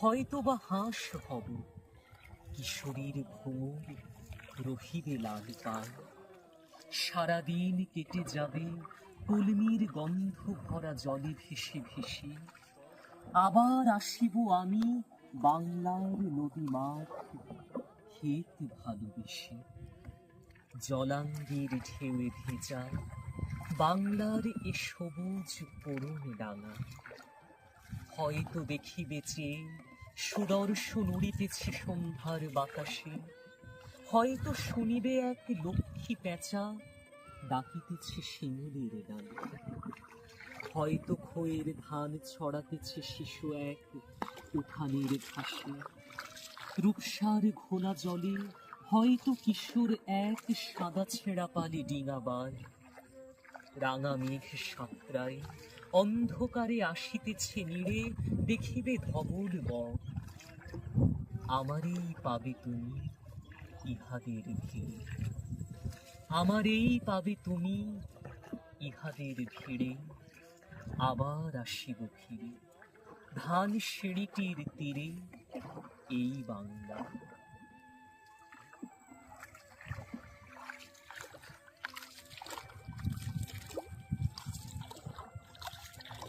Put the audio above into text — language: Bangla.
হয়তো বা হাঁস হব। কিশোরীর ঘুমুর রহিবে লাল পায় সারাদিন কেটে যাবে, কলমির গন্ধ ভরা জলে ভেসে ভেসে। আবার আসিব আমি বাংলার নদী মাঠ। ক্ষেত ভালোবেসে। জলাঙ্গের ঢেউয়ে ভেজা। বাংলার এ সবুজ করুণ ডাঙা। হয়তো দেখিবে চেয়ে সুদর্শন উড়িতেছে সন্ধ্যার বাতাসে। হয়তো শুনিবে এক লক্ষ্মী পেঁচা ডাকিতেছে শিমুলের ডালে। হয়তো খোয়ের ধান ছড়াতেছে শিশু এক উঠানের ঘাসে। রূপসার ঘোলা জলে হয়তো কিশোর এক সাদা ছেঁড়া পালি ডিঙাবার। রাঙা মেঘ সাঁতরায় অন্ধকারে আসিতেছে নীড়ে দেখিবে ধবল বক আমারই পাবে তুমি ইহাদের ভিড়ে। আমারই পাবে তুমি ইহাদের ভিড়ে। আবার আসিব ফিরে ধান সিঁড়িটির তীরে, এই বাংলা।